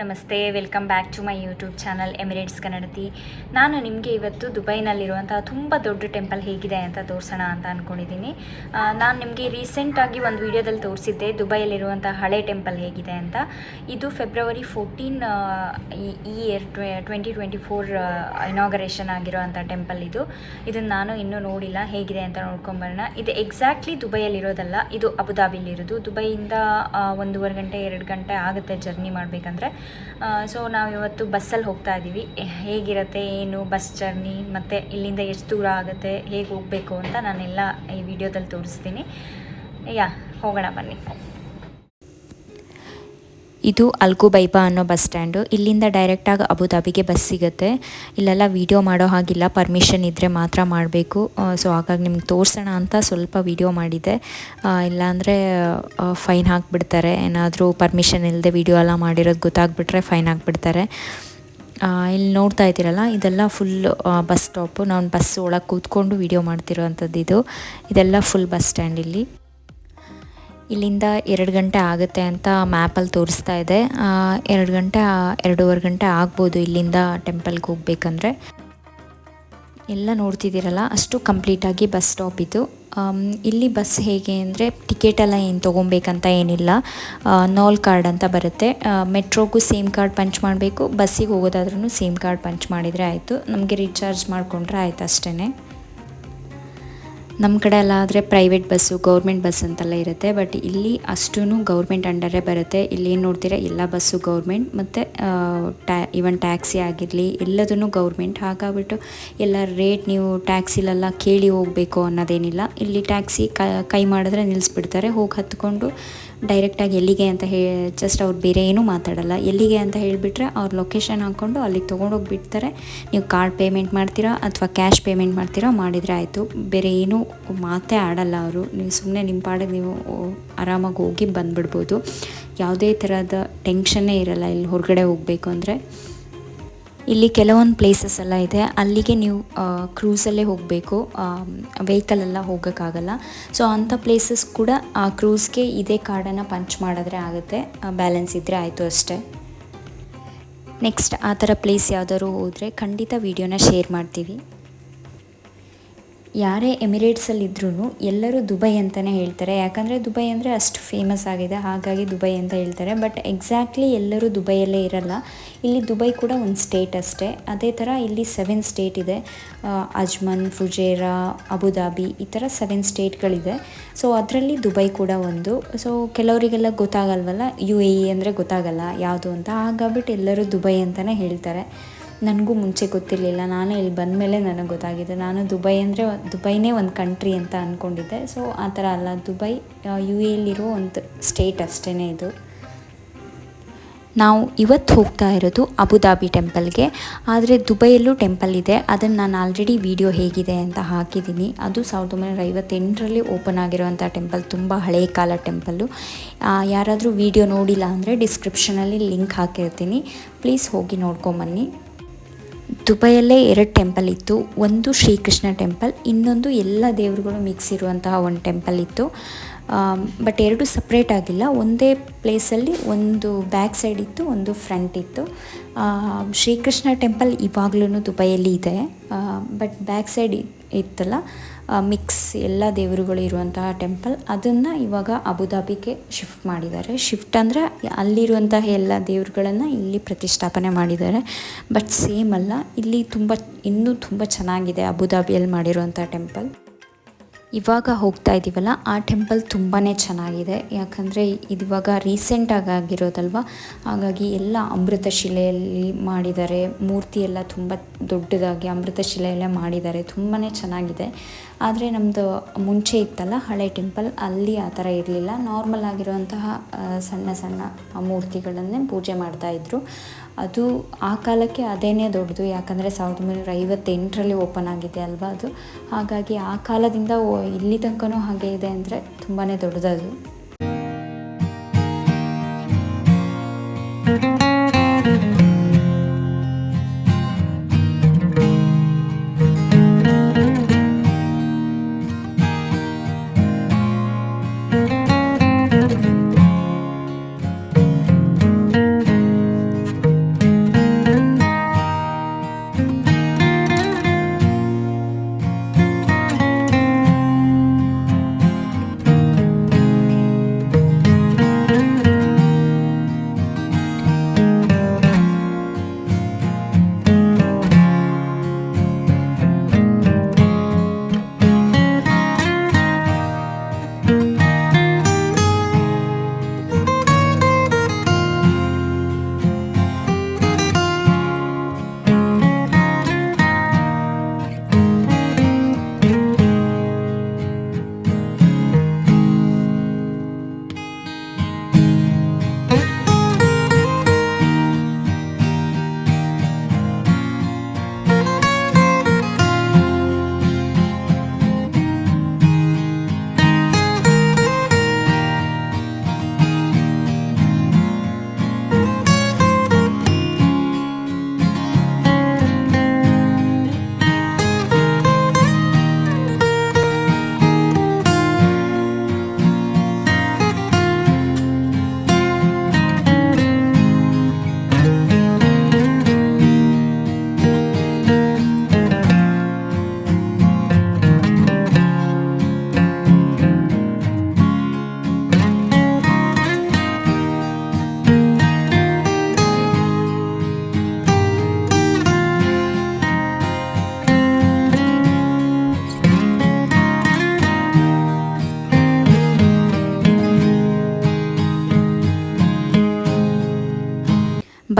ನಮಸ್ತೆ. Welcome back to my YouTube channel Emirates ಕನ್ನಡತಿ. ನಾನು ನಿಮಗೆ ಇವತ್ತು ದುಬೈನಲ್ಲಿರುವಂಥ ತುಂಬ ದೊಡ್ಡ ಟೆಂಪಲ್ ಹೇಗಿದೆ ಅಂತ ತೋರಿಸೋಣ ಅಂತ ಅಂದ್ಕೊಂಡಿದ್ದೀನಿ ನಾನು ನಿಮಗೆ ರೀಸೆಂಟಾಗಿ ಒಂದು ವಿಡಿಯೋದಲ್ಲಿ ತೋರಿಸಿದ್ದೆ ದುಬೈಯಲ್ಲಿರುವಂಥ ಹಳೆ ಟೆಂಪಲ್ ಹೇಗಿದೆ ಅಂತ. ಇದು ಫೆಬ್ರವರಿ ಫೋರ್ಟೀನ್ ಈ year twenty twenty four inauguration temple ಇದು. ಇದನ್ನು ನಾನು ಇನ್ನೂ ನೋಡಿಲ್ಲ, ಹೇಗಿದೆ ಅಂತ ನೋಡ್ಕೊಂಬರೋಣ. ಇದು ಎಕ್ಸಾಕ್ಟ್ಲಿ ದುಬೈಯಲ್ಲಿರೋದಲ್ಲ, ಇದು ಅಬುದಾಬಿಲಿರೋದು ದುಬೈಯಿಂದ ಒಂದೂವರೆ ಗಂಟೆ, ಎರಡು ಗಂಟೆ ಆಗುತ್ತೆ ಜರ್ನಿ ಮಾಡಬೇಕಂದ್ರೆ. ಸೊ ನಾವು ಇವತ್ತು ಬಸ್ಸಲ್ಲಿ ಹೋಗ್ತಾ ಇದ್ದೀವಿ ಹೇಗಿರುತ್ತೆ, ಏನು ಬಸ್ ಜರ್ನಿ ಮತ್ತು ಇಲ್ಲಿಂದ ಎಷ್ಟು ದೂರ ಆಗುತ್ತೆ, ಹೇಗೆ ಹೋಗಬೇಕು ಅಂತ ನಾನೆಲ್ಲ ಈ ವಿಡಿಯೋದಲ್ಲಿ ತೋರಿಸ್ತೀನಿ. ಯಾ, ಹೋಗೋಣ ಬನ್ನಿ. ಇದು ಅಲ್ಕುಬೈಬಾ ಅನ್ನೋ ಬಸ್ ಸ್ಟ್ಯಾಂಡು. ಇಲ್ಲಿಂದ ಡೈರೆಕ್ಟಾಗಿ ಅಬುದಾಬಿಗೆ ಬಸ್ ಸಿಗುತ್ತೆ. ಇಲ್ಲೆಲ್ಲ ವೀಡಿಯೋ ಮಾಡೋ ಹಾಗಿಲ್ಲ. ಪರ್ಮಿಷನ್ ಇದ್ದರೆ ಮಾತ್ರ ಮಾಡಬೇಕು. ಸೊ ಹಾಗಾಗಿ ನಿಮ್ಗೆ ತೋರಿಸೋಣ ಅಂತ ಸ್ವಲ್ಪ ವೀಡಿಯೋ ಮಾಡಿದೆ. ಇಲ್ಲಾಂದರೆ ಫೈನ್ ಹಾಕಿಬಿಡ್ತಾರೆ. ಏನಾದರೂ ಪರ್ಮಿಷನ್ ಇಲ್ಲದೆ ವೀಡಿಯೋ ಎಲ್ಲ ಮಾಡಿರೋದು ಗೊತ್ತಾಗ್ಬಿಟ್ರೆ ಫೈನ್ ಹಾಕ್ಬಿಡ್ತಾರೆ. ಇಲ್ಲಿ ನೋಡ್ತಾ ಇದ್ದೀರಲ್ಲ, ಇದೆಲ್ಲ ಫುಲ್ ಬಸ್ ಸ್ಟಾಪು ನಾನು ಬಸ್ ಒಳಗೆ ಕೂತ್ಕೊಂಡು ವೀಡಿಯೋ ಮಾಡ್ತಿರೋವಂಥದ್ದು ಇದು. ಇದೆಲ್ಲ ಫುಲ್ ಬಸ್ ಸ್ಟ್ಯಾಂಡ್ ಇಲ್ಲಿ. ಇಲ್ಲಿಂದ ಎರಡು ಗಂಟೆ ಆಗುತ್ತೆ ಅಂತ ಮ್ಯಾಪಲ್ಲಿ ತೋರಿಸ್ತಾ ಇದೆ. ಎರಡು ಗಂಟೆ, ಎರಡೂವರೆ ಗಂಟೆ ಆಗ್ಬೋದು ಇಲ್ಲಿಂದ ಟೆಂಪಲ್ಗೆ ಹೋಗ್ಬೇಕಂದ್ರೆ. ಎಲ್ಲ ನೋಡ್ತಿದ್ದೀರಲ್ಲ, ಅಷ್ಟು ಕಂಪ್ಲೀಟಾಗಿ ಬಸ್ ಸ್ಟಾಪ್ ಇದು. ಇಲ್ಲಿ ಬಸ್ ಹೇಗೆ ಅಂದರೆ ಟಿಕೆಟ್ ಎಲ್ಲ ಏನು ತೊಗೊಬೇಕಂತ ಏನಿಲ್ಲ. ನೋಲ್ ಕಾರ್ಡ್ ಅಂತ ಬರುತ್ತೆ. ಮೆಟ್ರೋಗೂ ಸೇಮ್ ಕಾರ್ಡ್ ಪಂಚ್ ಮಾಡಬೇಕು. ಬಸ್ಸಿಗೆ ಹೋಗೋದಾದ್ರೂ ಸೇಮ್ ಕಾರ್ಡ್ ಪಂಚ್ ಮಾಡಿದರೆ ಆಯಿತು. ನಮಗೆ ರೀಚಾರ್ಜ್ ಮಾಡಿಕೊಂಡ್ರೆ ಆಯ್ತು ಅಷ್ಟೇ ನಮ್ಮ ಕಡೆ ಎಲ್ಲ ಆದರೆ ಪ್ರೈವೇಟ್ ಬಸ್ಸು ಗೌರ್ಮೆಂಟ್ ಬಸ್ ಅಂತೆಲ್ಲ ಇರುತ್ತೆ. ಬಟ್ ಇಲ್ಲಿ ಅಷ್ಟೂ ಗೌರ್ಮೆಂಟ್ ಅಂಡರೇ ಬರುತ್ತೆ. ಇಲ್ಲಿ ಏನು ನೋಡ್ತೀರಾ? ಎಲ್ಲ ಬಸ್ಸು ಗೌರ್ಮೆಂಟ್ ಮತ್ತು ಟ್ಯಾ ಇವನ್ ಟ್ಯಾಕ್ಸಿ ಆಗಿರಲಿ, ಎಲ್ಲದನ್ನು ಗೌರ್ಮೆಂಟ್ ಹಾಗಾಗ್ಬಿಟ್ಟು ಎಲ್ಲ ರೇಟ್ ನೀವು ಟ್ಯಾಕ್ಸಿಲೆಲ್ಲ ಕೇಳಿ ಹೋಗಬೇಕು ಅನ್ನೋದೇನಿಲ್ಲ. ಇಲ್ಲಿ ಟ್ಯಾಕ್ಸಿ ಕೈ ಮಾಡಿದ್ರೆ ನಿಲ್ಲಿಸ್ಬಿಡ್ತಾರೆ ಹೋಗಿ ಹತ್ಕೊಂಡು ಡೈರೆಕ್ಟಾಗಿ ಎಲ್ಲಿಗೆ ಅಂತ ಹೇ ಜಸ್ಟ್ ಅವ್ರು ಬೇರೆ ಏನೂ ಮಾತಾಡಲ್ಲ. ಎಲ್ಲಿಗೆ ಅಂತ ಹೇಳಿಬಿಟ್ರೆ ಅವ್ರ ಲೊಕೇಶನ್ ಹಾಕ್ಕೊಂಡು ಅಲ್ಲಿಗೆ ತೊಗೊಂಡೋಗಿಬಿಡ್ತಾರೆ ನೀವು ಕಾರ್ಡ್ ಪೇಮೆಂಟ್ ಮಾಡ್ತೀರಾ ಅಥವಾ ಕ್ಯಾಶ್ ಪೇಮೆಂಟ್ ಮಾಡ್ತೀರಾ ಮಾಡಿದರೆ ಆಯಿತು. ಬೇರೆ ಏನೂ ಮಾತೇ ಆಡಲ್ಲ ಅವರು. ನೀವು ಸುಮ್ಮನೆ ನಿಮ್ಮ ಪಾಡಿಗೆ ನೀವು ಆರಾಮಾಗಿ ಹೋಗಿ ಬಂದುಬಿಡ್ಬೋದು. ಯಾವುದೇ ಥರದ ಟೆನ್ಷನ್ನೇ ಇರಲ್ಲ. ಇಲ್ಲಿ ಹೊರಗಡೆ ಹೋಗಬೇಕು ಅಂದರೆ. ಇಲ್ಲಿ ಕೆಲವೊಂದು ಪ್ಲೇಸಸ್ ಎಲ್ಲ ಇದೆ. ಅಲ್ಲಿಗೆ ನೀವು ಕ್ರೂಸಲ್ಲೇ ಹೋಗಬೇಕು. ವೆಹಿಕಲೆಲ್ಲ ಹೋಗೋಕ್ಕಾಗಲ್ಲ. ಸೊ ಅಂಥ ಪ್ಲೇಸಸ್ ಕೂಡ, ಆ ಕ್ರೂಸ್ಗೆ ಇದೇ ಕಾರ್ಡನ್ನು ಪಂಚ್ ಮಾಡಿದ್ರೆ ಆಗುತ್ತೆ. ಬ್ಯಾಲೆನ್ಸ್ ಇದ್ದರೆ ಆಯಿತು ಅಷ್ಟೇ. ನೆಕ್ಸ್ಟ್ ಆ ಥರ ಪ್ಲೇಸ್ ಯಾವ್ದಾದ್ರು ಹೋದರೆ ಖಂಡಿತ ವೀಡಿಯೋನ ಶೇರ್ ಮಾಡ್ತೀವಿ. ಯಾರೇ ಎಮಿರೇಟ್ಸಲ್ಲಿದ್ರೂ ಎಲ್ಲರೂ ದುಬೈ ಅಂತಲೇ ಹೇಳ್ತಾರೆ. ಯಾಕಂದರೆ ದುಬೈ ಅಂದರೆ ಅಷ್ಟು ಫೇಮಸ್ ಆಗಿದೆ. ಹಾಗಾಗಿ ದುಬೈ ಅಂತ ಹೇಳ್ತಾರೆ. ಬಟ್ ಎಕ್ಸಾಕ್ಟ್ಲಿ ಎಲ್ಲರೂ ದುಬೈಯಲ್ಲೇ ಇರಲ್ಲ. ಇಲ್ಲಿ ದುಬೈ ಕೂಡ ಒಂದು ಸ್ಟೇಟ್ ಅಷ್ಟೇ. ಅದೇ ಥರ ಇಲ್ಲಿ ಸೆವೆನ್ ಸ್ಟೇಟ್ ಇದೆ. ಅಜ್ಮನ್, ಫುಜೇರಾ, ಅಬುದಾಬಿ ಈ ಥರ ಸೆವೆನ್ ಸ್ಟೇಟ್ಗಳಿದೆ ಸೊ ಅದರಲ್ಲಿ ದುಬೈ ಕೂಡ ಒಂದು. ಸೊ ಕೆಲವರಿಗೆಲ್ಲ ಗೊತ್ತಾಗಲ್ವಲ್ಲ? ಯು ಎ ಇ ಅಂದರೆ ಗೊತ್ತಾಗಲ್ಲ ಯಾವುದು ಅಂತ. ಹಾಗಾಗ್ಬಿಟ್ಟು ಎಲ್ಲರೂ ದುಬೈ ಅಂತಲೇ ಹೇಳ್ತಾರೆ. ನನಗೂ ಮುಂಚೆ ಗೊತ್ತಿರಲಿಲ್ಲ. ನಾನೇ ಇಲ್ಲಿ ಬಂದಮೇಲೆ ನನಗೆ ಗೊತ್ತಾಗಿದೆ. ನಾನು ದುಬೈ ಅಂದರೆ ದುಬೈನೇ ಒಂದು ಕಂಟ್ರಿ ಅಂತ ಅಂದ್ಕೊಂಡಿದ್ದೆ ಸೊ ಆ ಥರ ಅಲ್ಲ. ದುಬೈ ಯು ಎಲ್ಲಿರೋ ಒಂದು ಸ್ಟೇಟ್ ಅಷ್ಟೇ ಇದು. ನಾವು ಇವತ್ತು ಹೋಗ್ತಾ ಇರೋದು ಅಬುದಾಬಿ ಟೆಂಪಲ್ಗೆ ಆದರೆ ದುಬೈಯಲ್ಲೂ ಟೆಂಪಲ್ ಇದೆ. ಅದನ್ನು ನಾನು ಆಲ್ರೆಡಿ ವಿಡಿಯೋ ಹೇಗಿದೆ ಅಂತ ಹಾಕಿದ್ದೀನಿ. ಅದು ಸಾವಿರದ ಒಂಬೈನೂರ ಐವತ್ತೆಂಟರಲ್ಲಿ ಓಪನ್ ಆಗಿರುವಂಥ ಟೆಂಪಲ್ ತುಂಬ ಹಳೆಯ ಕಾಲ ಟೆಂಪಲ್ಲು ಯಾರಾದರೂ ವಿಡಿಯೋ ನೋಡಿಲ್ಲ ಅಂದರೆ ಡಿಸ್ಕ್ರಿಪ್ಷನಲ್ಲಿ ಲಿಂಕ್ ಹಾಕಿರ್ತೀನಿ. ಪ್ಲೀಸ್ ಹೋಗಿ ನೋಡ್ಕೊಂಬನ್ನಿ. ದುಬೈಯಲ್ಲೇ ಎರಡು ಟೆಂಪಲ್ ಇತ್ತು. ಒಂದು ಶ್ರೀಕೃಷ್ಣ ಟೆಂಪಲ್, ಇನ್ನೊಂದು ಎಲ್ಲ ದೇವರುಗಳು ಮಿಕ್ಸ್ ಇರುವಂತಹ ಒಂದು ಟೆಂಪಲ್ ಇತ್ತು. ಬಟ್ ಎರಡು ಸಪ್ರೇಟ್ ಆಗಿಲ್ಲ. ಒಂದೇ ಪ್ಲೇಸಲ್ಲಿ ಒಂದು ಬ್ಯಾಕ್ ಸೈಡ್ ಇತ್ತು, ಒಂದು ಫ್ರಂಟ್ ಇತ್ತು. ಶ್ರೀಕೃಷ್ಣ ಟೆಂಪಲ್ ಇವಾಗಲೂ ದುಬೈಯಲ್ಲಿ ಇದೆ. ಬಟ್ ಬ್ಯಾಕ್ ಸೈಡ್ ಇತ್ತಲ್ಲ ಮಿಕ್ಸ್ ಎಲ್ಲ ದೇವರುಗಳು ಇರುವಂತಹ ಟೆಂಪಲ್ ಅದನ್ನು ಇವಾಗ ಅಬುದಾಬಿಗೆ ಶಿಫ್ಟ್ ಮಾಡಿದ್ದಾರೆ. ಶಿಫ್ಟ್ ಅಂದರೆ ಅಲ್ಲಿರುವಂತಹ ಎಲ್ಲ ದೇವರುಗಳನ್ನು ಇಲ್ಲಿ ಪ್ರತಿಷ್ಠಾಪನೆ ಮಾಡಿದ್ದಾರೆ. ಬಟ್ ಸೇಮ್ ಅಲ್ಲ, ಇಲ್ಲಿ ತುಂಬ, ಇನ್ನೂ ತುಂಬ ಚೆನ್ನಾಗಿದೆ ಅಬುದಾಬಿಯಲ್ಲಿ ಮಾಡಿರುವಂಥ ಟೆಂಪಲ್ ಇವಾಗ ಹೋಗ್ತಾ ಇದ್ದೀವಲ್ಲ ಆ ಟೆಂಪಲ್ ತುಂಬಾ ಚೆನ್ನಾಗಿದೆ. ಯಾಕಂದರೆ ಇದಿವಾಗ ರೀಸೆಂಟಾಗಿ ಆಗಿರೋದಲ್ವ? ಹಾಗಾಗಿ ಎಲ್ಲ ಅಮೃತ ಶಿಲೆಯಲ್ಲಿ ಮಾಡಿದ್ದಾರೆ. ಮೂರ್ತಿ ಎಲ್ಲ ತುಂಬ ದೊಡ್ಡದಾಗಿ ಅಮೃತ ಶಿಲೆಯಲ್ಲೇ ಮಾಡಿದ್ದಾರೆ. ತುಂಬಾ ಚೆನ್ನಾಗಿದೆ. ಆದರೆ ನಮ್ಮದು ಮುಂಚೆ ಇತ್ತಲ್ಲ, ಹಳೆ ಟೆಂಪಲ್, ಅಲ್ಲಿ ಆ ಥರ ಇರಲಿಲ್ಲ. ನಾರ್ಮಲ್ ಆಗಿರುವಂತಹ ಸಣ್ಣ ಸಣ್ಣ ಮೂರ್ತಿಗಳನ್ನೇ ಪೂಜೆ ಮಾಡ್ತಾಯಿದ್ರು ಅದು ಆ ಕಾಲಕ್ಕೆ ಅದೇನೇ ದೊಡ್ಡದು. ಯಾಕಂದರೆ ಸಾವಿರದ ಒಂಬೈನೂರ ಐವತ್ತೆಂಟರಲ್ಲಿ ಓಪನ್ ಆಗಿದೆ ಅಲ್ವಾ ಅದು? ಹಾಗಾಗಿ ಆ ಕಾಲದಿಂದ ಇಲ್ಲಿ ತನಕನೂ ಹಾಗೆ ಇದೆ ಅಂದರೆ ತುಂಬಾ ದೊಡ್ಡದದು.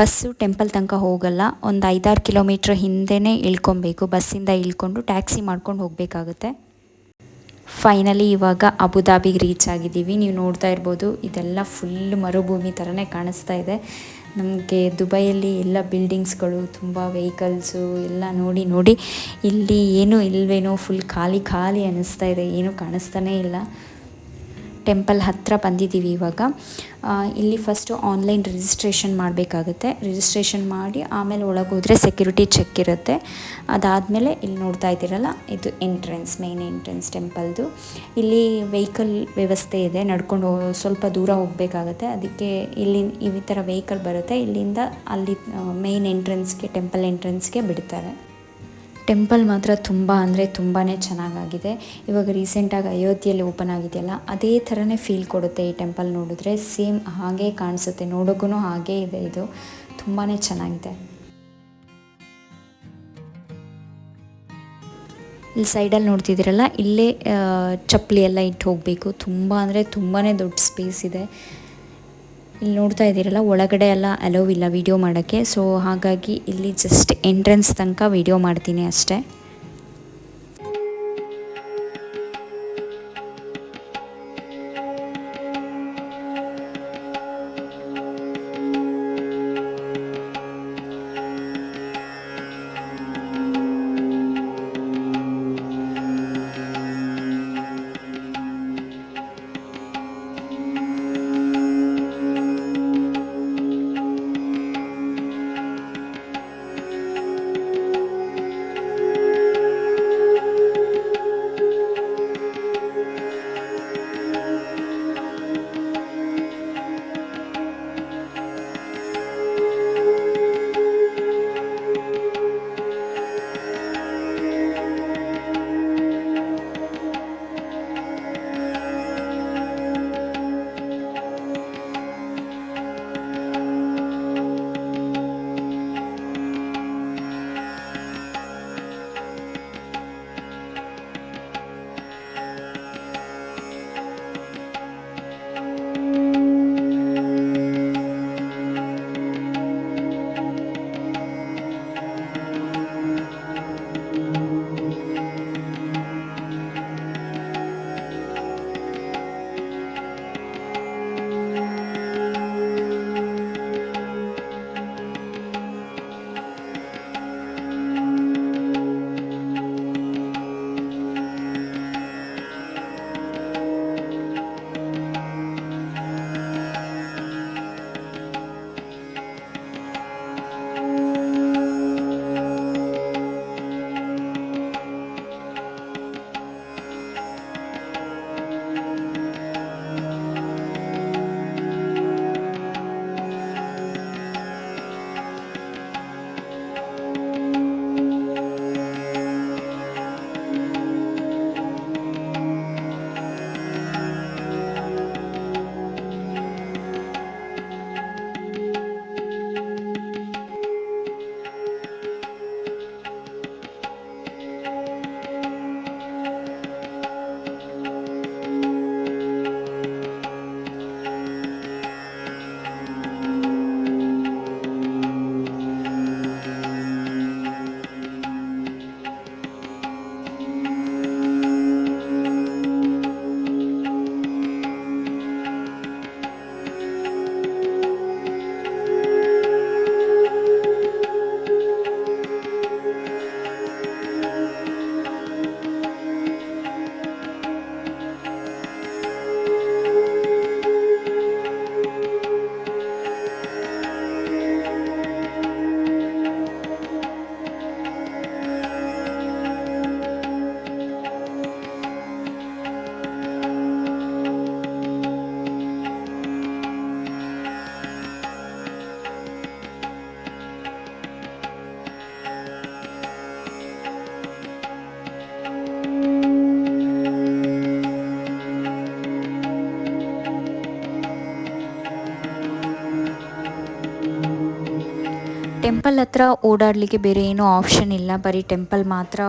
ಬಸ್ಸು ಟೆಂಪಲ್ ತನಕ ಹೋಗಲ್ಲ. ಒಂದು ಐದಾರು ಕಿಲೋಮೀಟ್ರ್ ಹಿಂದೆನೇ ಇಳ್ಕೊಬೇಕು. ಬಸ್ಸಿಂದ ಇಳ್ಕೊಂಡು ಟ್ಯಾಕ್ಸಿ ಮಾಡ್ಕೊಂಡು ಹೋಗಬೇಕಾಗುತ್ತೆ. ಫೈನಲಿ ಇವಾಗ ಅಬುದಾಬಿಗೆ ರೀಚ್ ಆಗಿದ್ದೀವಿ. ನೀವು ನೋಡ್ತಾ ಇರ್ಬೋದು, ಇದೆಲ್ಲ ಫುಲ್ ಮರುಭೂಮಿ ಥರನೇ ಕಾಣಿಸ್ತಾ ಇದೆ. ನಮಗೆ ದುಬೈಯಲ್ಲಿ ಎಲ್ಲ ಬಿಲ್ಡಿಂಗ್ಸ್ಗಳು ತುಂಬ ವೆಹಿಕಲ್ಸು ಎಲ್ಲ ನೋಡಿ ನೋಡಿ. ಇಲ್ಲಿ ಏನೂ ಇಲ್ವೇನೋ ಫುಲ್ ಖಾಲಿ ಖಾಲಿ ಅನ್ನಿಸ್ತಾ ಇದೆ. ಏನೂ ಕಾಣಿಸ್ತಾನೇ ಇಲ್ಲ. ಟೆಂಪಲ್ ಹತ್ತಿರ ಬಂದಿದ್ದೀವಿ ಇವಾಗ. ಇಲ್ಲಿ ಫಸ್ಟು ಆನ್ಲೈನ್ ರಿಜಿಸ್ಟ್ರೇಷನ್ ಮಾಡಬೇಕಾಗುತ್ತೆ. ರಿಜಿಸ್ಟ್ರೇಷನ್ ಮಾಡಿ ಆಮೇಲೆ ಒಳಗೆ ಹೋದರೆ ಸೆಕ್ಯೂರಿಟಿ ಚೆಕ್ ಇರುತ್ತೆ. ಅದಾದಮೇಲೆ ಇಲ್ಲಿ ನೋಡ್ತಾ ಇದ್ದೀರಲ್ಲ, ಇದು ಎಂಟ್ರೆನ್ಸ್ ಮೇನ್ ಎಂಟ್ರೆನ್ಸ್ ಟೆಂಪಲ್ದು ಇಲ್ಲಿ ವೆಹಿಕಲ್ ವ್ಯವಸ್ಥೆ ಇದೆ, ನಡ್ಕೊಂಡು ಸ್ವಲ್ಪ ದೂರ ಹೋಗಬೇಕಾಗತ್ತೆ. ಅದಕ್ಕೆ ಇಲ್ಲಿ, ಈ ಥರ ವೆಹಿಕಲ್ ಬರುತ್ತೆ. ಇಲ್ಲಿಂದ ಅಲ್ಲಿ ಮೇನ್ ಎಂಟ್ರೆನ್ಸ್ಗೆ ಟೆಂಪಲ್ ಎಂಟ್ರೆನ್ಸ್ಗೆ ಬಿಡ್ತಾರೆ. ಟೆಂಪಲ್ ಮಾತ್ರ ತುಂಬ ಅಂದರೆ ತುಂಬಾ ಚೆನ್ನಾಗಾಗಿದೆ. ಇವಾಗ ರೀಸೆಂಟಾಗಿ ಅಯೋಧ್ಯೆಯಲ್ಲಿ ಓಪನ್ ಆಗಿದೆಯಲ್ಲ, ಅದೇ ಥರನೇ ಫೀಲ್ ಕೊಡುತ್ತೆ ಈ ಟೆಂಪಲ್ ನೋಡಿದ್ರೆ. ಸೇಮ್ ಹಾಗೆ ಕಾಣಿಸುತ್ತೆ ನೋಡೋಕ್ಕೂ ಹಾಗೇ ಇದೆ ಇದು. ತುಂಬಾ ಚೆನ್ನಾಗಿದೆ. ಇಲ್ಲಿ ಸೈಡಲ್ಲಿ ನೋಡ್ತಿದ್ದೀರಲ್ಲ, ಇಲ್ಲೇ ಚಪ್ಪಲಿ ಎಲ್ಲ ಇಟ್ಟು ಹೋಗಬೇಕು. ತುಂಬ ಅಂದರೆ ತುಂಬಾ ದೊಡ್ಡ ಸ್ಪೇಸ್ ಇದೆ. ಇಲ್ಲಿ ನೋಡ್ತಾ ಇದ್ದೀರಲ್ಲ, ಒಳಗಡೆ ಎಲ್ಲ ಅಲೋವ್ ಇಲ್ಲ ವಿಡಿಯೋ ಮಾಡೋಕ್ಕೆ. ಸೊ ಹಾಗಾಗಿ ಇಲ್ಲಿ ಜಸ್ಟ್ ಎಂಟ್ರೆನ್ಸ್ ತನಕ ವಿಡಿಯೋ ಮಾಡ್ತೀನಿ ಅಷ್ಟೇ. ಟೆಂಪಲ್ ಹತ್ರ ಓಡಾಡಲಿಕ್ಕೆ ಬೇರೆ ಏನೂ ಆಪ್ಷನ್ ಇಲ್ಲ. ಬರೀ ಟೆಂಪಲ್ ಮಾತ್ರ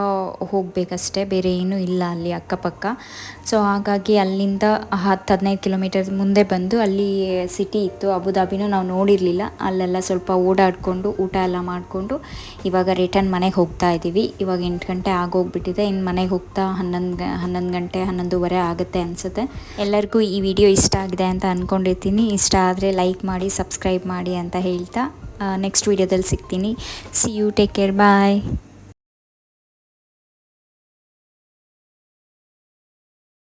ಹೋಗಬೇಕಷ್ಟೇ. ಬೇರೆ ಏನೂ ಇಲ್ಲ ಅಲ್ಲಿ ಅಕ್ಕಪಕ್ಕ. ಸೊ ಹಾಗಾಗಿ ಅಲ್ಲಿಂದ ಹತ್ತು ಹದಿನೈದು ಕಿಲೋಮೀಟರ್ ಮುಂದೆ ಬಂದು ಅಲ್ಲಿ ಸಿಟಿ ಇತ್ತು. ಅಬುದಾಬಿನೂ ನಾವು ನೋಡಿರಲಿಲ್ಲ. ಅಲ್ಲೆಲ್ಲ ಸ್ವಲ್ಪ ಓಡಾಡಿಕೊಂಡು, ಊಟ ಎಲ್ಲ ಮಾಡಿಕೊಂಡು ಇವಾಗ ರಿಟರ್ನ್ ಮನೆಗೆ ಹೋಗ್ತಾ ಇದ್ದೀವಿ. ಇವಾಗ ಎಂಟು ಗಂಟೆ ಆಗೋಗ್ಬಿಟ್ಟಿದೆ. ಇನ್ನು ಮನೆಗೆ ಹೋಗ್ತಾ ಹನ್ನೊಂದು ಹನ್ನೊಂದು ಗಂಟೆ, ಹನ್ನೊಂದುವರೆ ಆಗುತ್ತೆ ಅನಿಸುತ್ತೆ. ಎಲ್ಲರಿಗೂ ಈ ವಿಡಿಯೋ ಇಷ್ಟ ಆಗಿದೆ ಅಂತ ಅಂದ್ಕೊಂಡಿರ್ತೀನಿ ಇಷ್ಟ ಆದರೆ ಲೈಕ್ ಮಾಡಿ ಸಬ್ಸ್ಕ್ರೈಬ್ ಮಾಡಿ ಅಂತ ಹೇಳ್ತಾ ನೆಕ್ಸ್ಟ್ ವೀಡಿಯೋದಲ್ಲಿ ಸಿಗ್ತೀನಿ. See you take care bye